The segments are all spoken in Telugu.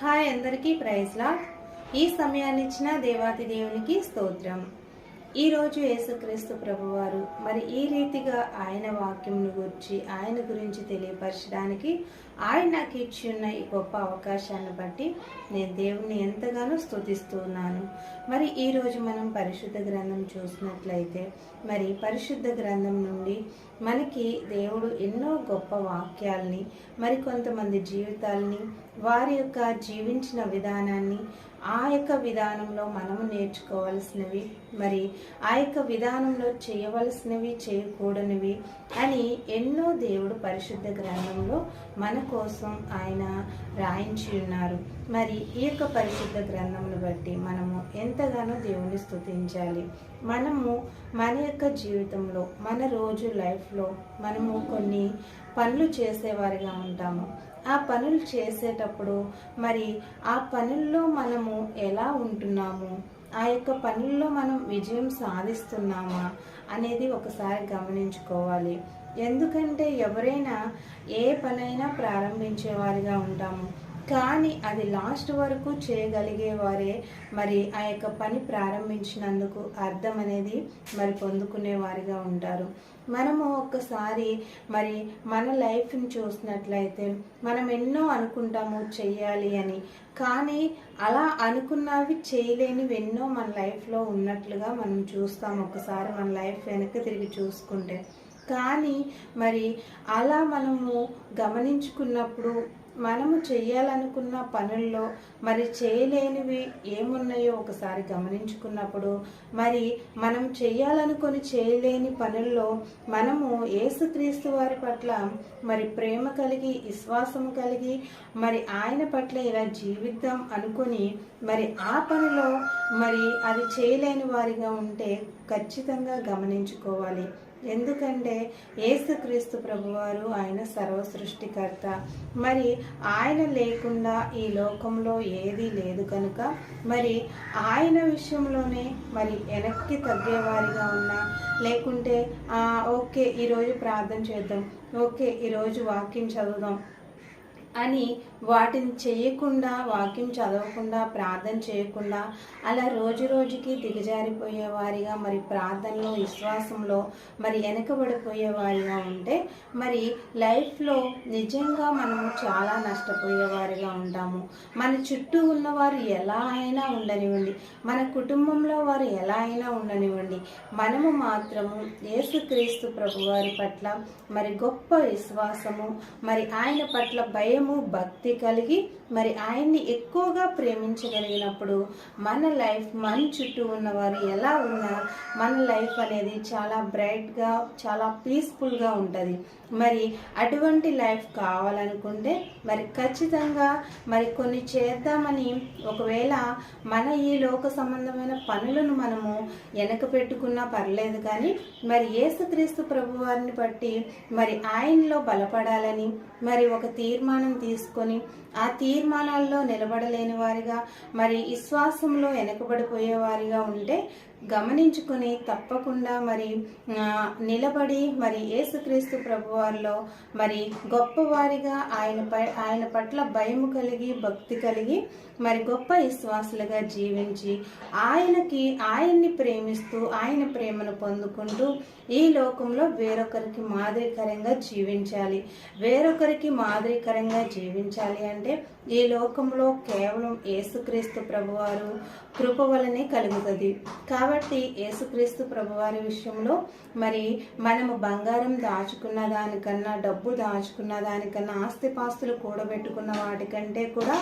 హాయ్ అందరికీ ప్రైజ్లా ఈ సమయాన్నిచ్చిన దేవాతి దేవునికి స్తోత్రం. ఈరోజు యేసుక్రీస్తు ప్రభువారు మరి ఈ రీతిగా ఆయన వాక్యంను గురించి ఆయన గురించి తెలియపరచడానికి ఆయన నాకు ఇచ్చి ఉన్న ఈ గొప్ప అవకాశాన్ని బట్టి నేను దేవుణ్ణి ఎంతగానో స్తుతిస్తున్నాను. మరి ఈరోజు మనం పరిశుద్ధ గ్రంథం చూసినట్లయితే మరి పరిశుద్ధ గ్రంథం నుండి మనకి దేవుడు ఎన్నో గొప్ప వాక్యాల్ని మరి కొంతమంది జీవితాల్ని వారి యొక్క జీవించిన విధానాన్ని ఆ యొక్క విధానంలో మనము నేర్చుకోవలసినవి మరి ఆ యొక్క విధానంలో చేయవలసినవి చేయకూడనివి అని ఎన్నో దేవుడు పరిశుద్ధ గ్రంథంలో మన కోసం ఆయన రాయించి ఉన్నారు. మరి ఈ యొక్క పరిశుద్ధ గ్రంథమును బట్టి మనము ఎంతగానో దేవుని స్థుతించాలి. మనము మన యొక్క జీవితంలో మన రోజు లైఫ్లో మనము కొన్ని పనులు చేసేవారిగా ఉంటాము. ఆ పనులు చేసేటప్పుడు మరి ఆ పనుల్లో మనము ఎలా ఉంటున్నాము? ఆ యొక్క పనుల్లో మనం విజయం సాధిస్తున్నామా అనేది ఒకసారి గమనించుకోవాలి. ఎందుకంటే ఎవరైనా ఏ పనైనా ప్రారంభించేవారిగా ఉంటాము. కానీ అది లాస్ట్ వరకు చేయగలిగే వారే మరి ఆ యొక్క పని ప్రారంభించినందుకు అర్థం అనేది మరి పొందుకునే వారిగా ఉంటారు. మనము ఒక్కసారి మరి మన లైఫ్ని చూసినట్లయితే మనం ఎన్నో అనుకుంటాము చెయ్యాలి అని. కానీ అలా అనుకున్నవి చేయలేనివి ఎన్నో మన లైఫ్లో ఉన్నట్లుగా మనం చూస్తాం ఒకసారి మన లైఫ్ వెనక్కి తిరిగి చూసుకుంటే. కానీ మరి అలా మనము గమనించుకున్నప్పుడు మనము చేయాలనుకున్న పనుల్లో మరి చేయలేనివి ఏమున్నాయో ఒకసారి గమనించుకున్నప్పుడు మరి మనం చేయాలనుకొని చేయలేని పనుల్లో మనము ఏసుక్రీస్తు వారి పట్ల మరి ప్రేమ కలిగి విశ్వాసం కలిగి మరి ఆయన పట్ల ఇలా జీవిద్దాం అనుకొని మరి ఆ పనిలో మరి అది చేయలేని వారిగా ఉంటే ఖచ్చితంగా గమనించుకోవాలి. ఎందుకంటే ఏసుక్రీస్తు ప్రభువారు ఆయన సర్వ సృష్టికర్త మరి ఆయన లేకుండా ఈ లోకంలో ఏదీ లేదు కనుక మరి ఆయన విషయంలోనే మరి వెనక్కి తగ్గేవారిగా ఉన్నా లేకుంటే ఓకే ఈరోజు ప్రార్థన చేద్దాం. ఓకే ఈరోజు వాక్యం చదువుదాం. అని వాటిని చేయకుండా వాక్యం చదవకుండా ప్రార్థన చేయకుండా అలా రోజు రోజుకి దిగజారిపోయేవారిగా మరి ప్రార్థనలో విశ్వాసంలో మరి వెనకబడిపోయే వారిగా ఉంటే మరి లైఫ్లో నిజంగా మనము చాలా నష్టపోయేవారిగా ఉంటాము. మన చుట్టూ ఉన్నవారు ఎలా అయినా ఉండనివ్వండి. మన కుటుంబంలో వారు ఎలా అయినా ఉండనివ్వండి. మనము మాత్రము యేసుక్రీస్తు ప్రభువారి పట్ల మరి గొప్ప విశ్వాసము మరి ఆయన పట్ల భయం భయము భక్తి కలిగి మరి ఆయన్ని ఎక్కువగా ప్రేమించగలిగినప్పుడు మన లైఫ్ మన చుట్టూ ఉన్నవారు ఎలా ఉన్నా మన లైఫ్ అనేది చాలా బ్రైట్గా చాలా పీస్ఫుల్గా ఉంటుంది. మరి అటువంటి లైఫ్ కావాలనుకుంటే మరి ఖచ్చితంగా మరి కొన్ని చేద్దామని ఒకవేళ మన ఈ లోక సంబంధమైన పనులను మనము వెనక పెట్టుకున్నా పర్లేదు కానీ మరి ఏసుక్రీస్తు ప్రభువారిని బట్టి మరి ఆయనలో బలపడాలని మరి ఒక తీర్మానం తీసుకొని ఆ తీర్మానాల్లో నిలబడలేని వారిగా మరి విశ్వాసంలో వెనుకబడిపోయేవారిగా ఉంటే గమనించుకొని తప్పకుండా మరి నిలబడి మరి యేసుక్రీస్తు ప్రభువారిలో మరి గొప్పవారిగా ఆయన పై- ఆయన పట్ల భయము కలిగి భక్తి కలిగి మరి గొప్ప విశ్వాసులుగా జీవించి ఆయనకి ఆయన్ని ప్రేమిస్తూ ఆయన ప్రేమను పొందుకుంటూ ఈ లోకంలో వేరొకరికి మాదిరికరంగా జీవించాలి. వేరొకరికి మాదిరికరంగా జీవించాలి అంటే ఈ లోకంలో కేవలం యేసుక్రీస్తు ప్రభువారు కృప వలనే కలుగుతుంది. కాబట్టి యేసుక్రీస్తు ప్రభువారి విషయంలో మరి మనము బంగారం దాచుకున్న దానికన్నా డబ్బు దాచుకున్న దానికన్నా ఆస్తిపాస్తులు కూడబెట్టుకున్న వాటికంటే కూడా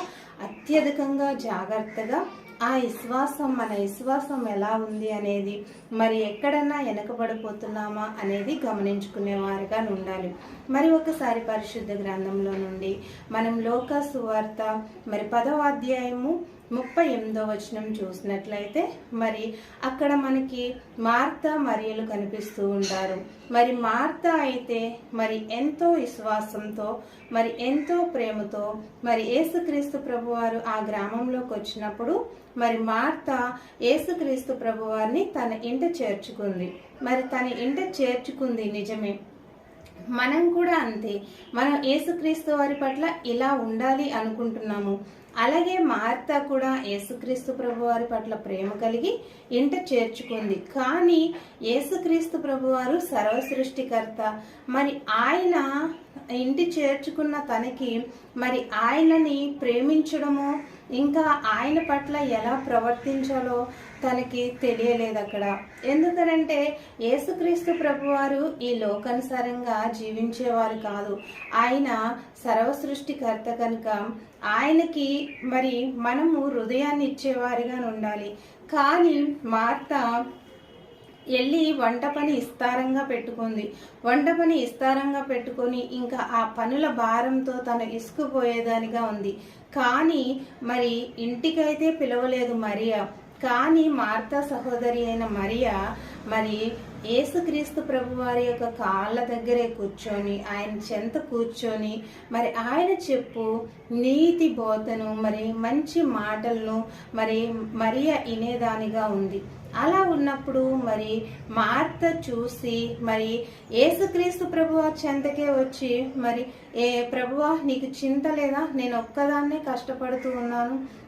అత్యధికంగా జాగ్రత్తగా ఆ విశ్వాసం మన విశ్వాసం ఎలా ఉంది అనేది మరి ఎక్కడన్నా వెనకబడిపోతున్నామా అనేది గమనించుకునేవారుగా ఉండాలి. మరి ఒకసారి పరిశుద్ధ గ్రంథంలో నుండి మనం లోక సువార్త మరి పదవ అధ్యాయము ముప్పై ఎనిమిదో వచనం చూసినట్లయితే మరి అక్కడ మనకి మార్త మరియలు కనిపిస్తూ ఉంటారు. మరి మార్త అయితే మరి ఎంతో విశ్వాసంతో మరి ఎంతో ప్రేమతో మరి ఏసుక్రీస్తు ప్రభువారు ఆ గ్రామంలోకి వచ్చినప్పుడు మరి మార్త ఏసుక్రీస్తు ప్రభువారిని తన ఇంట చేర్చుకుంది. మరి తన ఇంట చేర్చుకుంది నిజమే. మనం కూడా అంతే. మనం ఏసుక్రీస్తు వారి పట్ల ఇలా ఉండాలి అనుకుంటున్నాము. అలాగే మార్త కూడా యేసుక్రీస్తు ప్రభు వారి పట్ల ప్రేమ కలిగి ఇంట చేర్చుకుంది. కానీ యేసుక్రీస్తు ప్రభు వారు సర్వ సృష్టికర్త. మరి ఆయన ఇంటి చేర్చుకున్న తనకి మరి ఆయనని ప్రేమించడము ఇంకా ఆయన పట్ల ఎలా ప్రవర్తించాలో తనకి తెలియలేదు అక్కడ ఎందుకనంటే యేసుక్రీస్తు ప్రభువారు ఈ లోకానుసారంగా జీవించేవారు కాదు. ఆయన సర్వ సృష్టికర్త కనుక ఆయనకి మరి మనము హృదయాన్ని ఇచ్చేవారిగా ఉండాలి. కానీ మార్త వెళ్ళి వంట పని ఇస్తారంగా పెట్టుకుంది. వంట పని ఇస్తారంగా పెట్టుకొని ఇంకా ఆ పనుల భారంతో తను ఇసుకుపోయేదానిగా ఉంది. కానీ మరి ఇంటికైతే పిలవలేదు మరియా. కానీ మార్తా సహోదరి అయిన మరియా మరి యేసుక్రీస్తు ప్రభు వారి యొక్క కాళ్ళ దగ్గరే కూర్చొని ఆయన చెంత కూర్చొని మరి ఆయన చెప్పు నీతి బోధను మరి మంచి మాటలను మరి మరియా ఇనేదానిగా ఉంది. అలా ఉన్నప్పుడు మరి మార్త చూసి మరి ఏసుక్రీస్తు ప్రభువ చెంతకే వచ్చి మరి ఏ ప్రభువా నీకు చింత లేదా? నేను ఒక్కదాన్నే కష్టపడుతూ ఉన్నాను.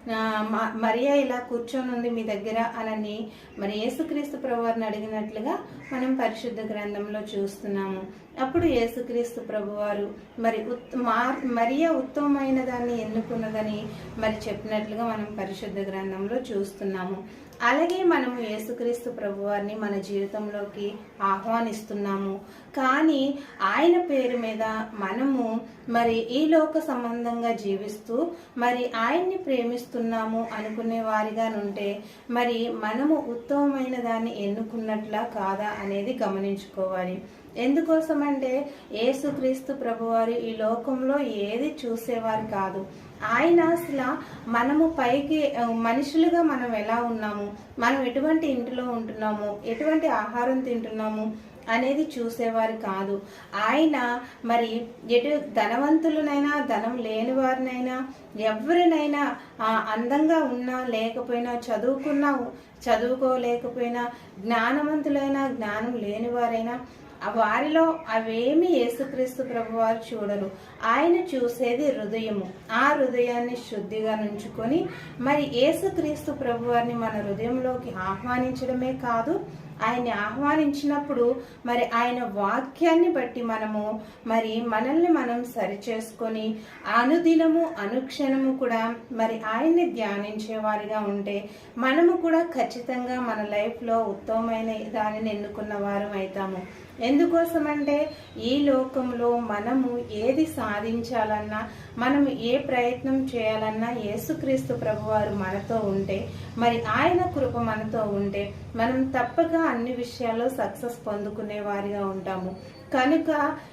మ- మరియా ఇలా కూర్చొని ఉంది మీ దగ్గర అనని మరి యేసుక్రీస్తు ప్రభువారిని అడిగినట్లుగా మనం పరిశుద్ధ గ్రంథంలో చూస్తున్నాము. అప్పుడు యేసుక్రీస్తు ప్రభువారు మరి ఉత్ మార్ మరియా ఉత్తమమైన దాన్ని ఎన్నుకున్నదని మరి చెప్పినట్లుగా మనం పరిశుద్ధ గ్రంథంలో చూస్తున్నాము. అలాగే మనము యేసుక్రీస్తు ప్రభువారిని మన జీవితంలోకి ఆహ్వానిస్తున్నాము. కానీ ఆయన పేరు మీద మనము మరి ఈ లోక సంబంధంగా జీవిస్తూ మరి ఆయన్ని ప్రేమిస్తున్నాము అనుకునే వారిగా ఉంటే మరి మనము ఉత్తమమైన దాన్ని ఎన్నుకున్నట్లా కాదా అనేది గమనించుకోవాలి. ఎందుకోసమంటే యేసుక్రీస్తు ప్రభువారు ఈ లోకంలో ఏది చూసేవారు కాదు. ఆయన అసలు మనము పైకి మనుషులుగా మనం ఎలా ఉన్నాము? మనం ఎటువంటి ఇంటిలో ఉంటున్నాము? ఎటువంటి ఆహారం తింటున్నాము? అనేది చూసేవారు కాదు. ఆయన మరి ఎటు ధనవంతులనైనా ధనం లేని వారినైనా ఎవరినైనా అందంగా ఉన్నా లేకపోయినా చదువుకున్నా చదువుకోలేకపోయినా జ్ఞానవంతులైనా జ్ఞానం లేని వారైనా ఆ వారిలో అవేమి యేసుక్రీస్తు ప్రభువారు చూడరు. ఆయన చూసేది హృదయము. ఆ హృదయాన్ని శుద్ధిగా నుంచుకొని మరి యేసుక్రీస్తు ప్రభు వారిని మన హృదయంలోకి ఆహ్వానించడమే కాదు ఆయన్ని ఆహ్వానించినప్పుడు మరి ఆయన వాక్యాన్ని బట్టి మనము మరి మనల్ని మనం సరిచేసుకొని అనుదినము అనుక్షణము కూడా మరి ఆయన్ని ధ్యానించే వారిగా ఉంటే మనము కూడా ఖచ్చితంగా మన లైఫ్లో ఉత్తమమైన దానిని ఎన్నుకున్న వారం అవుతాము. ఎందుకోసమంటే ఈ లోకంలో మనము ఏది సాధించాలన్నా మనం ఏ ప్రయత్నం చేయాలన్నా యేసుక్రీస్తు ప్రభువారు మనతో ఉంటే మరి ఆయన కృప మనతో ఉంటే మనం తప్పగా అన్ని విషయాల్లో సక్సెస్ పొందుకునే వారిగా ఉంటాము. కనుక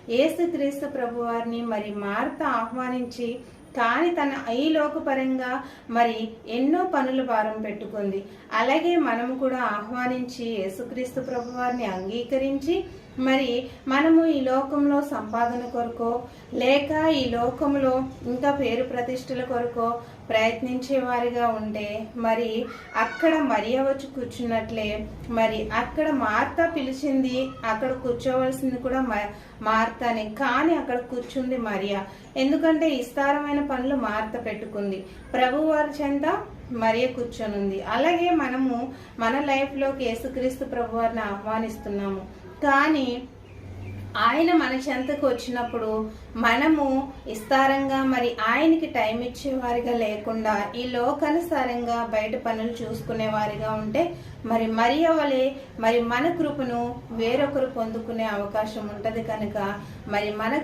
యేసుక్రీస్తు ప్రభువారిని మరి మార్త ఆహ్వానించి కానీ తన ఈ లోకపరంగా మరి ఎన్నో పనులు భారం పెట్టుకుంది. అలాగే మనం కూడా ఆహ్వానించి యేసుక్రీస్తు ప్రభువారిని అంగీకరించి మరి మనము ఈ లోకంలో సంపాదన కొరకో లేక ఈ లోకంలో ఇంకా పేరు ప్రతిష్టల కొరకో ప్రయత్నించేవారిగా ఉంటే మరి అక్కడ మరియ వచ్చి కూర్చున్నట్లే మరి అక్కడ మార్త పిలిచింది అక్కడ కూర్చోవలసింది కూడా మ- మార్తనే కానీ అక్కడ కూర్చుంది మరియా. ఎందుకంటే విస్తారమైన పనులు మార్త పెట్టుకుంది. ప్రభు వారి చెంత మరియ కూర్చొనుంది. అలాగే మనము మన లైఫ్లోకి యేసుక్రీస్తు ప్రభు వారిని ఆహ్వానిస్తున్నాము. కానీ ఆయన మన చెంతకు వచ్చినప్పుడు మనము విస్తారంగా మరి ఆయనకి టైం ఇచ్చేవారిగా లేకుండా ఈ లోకానుసారంగా బయట పనులు చూసుకునే వారిగా ఉంటే మరి మరి అవలే మరి మన కృపను వేరొకరు పొందుకునే అవకాశం ఉంటుంది కనుక మరి మన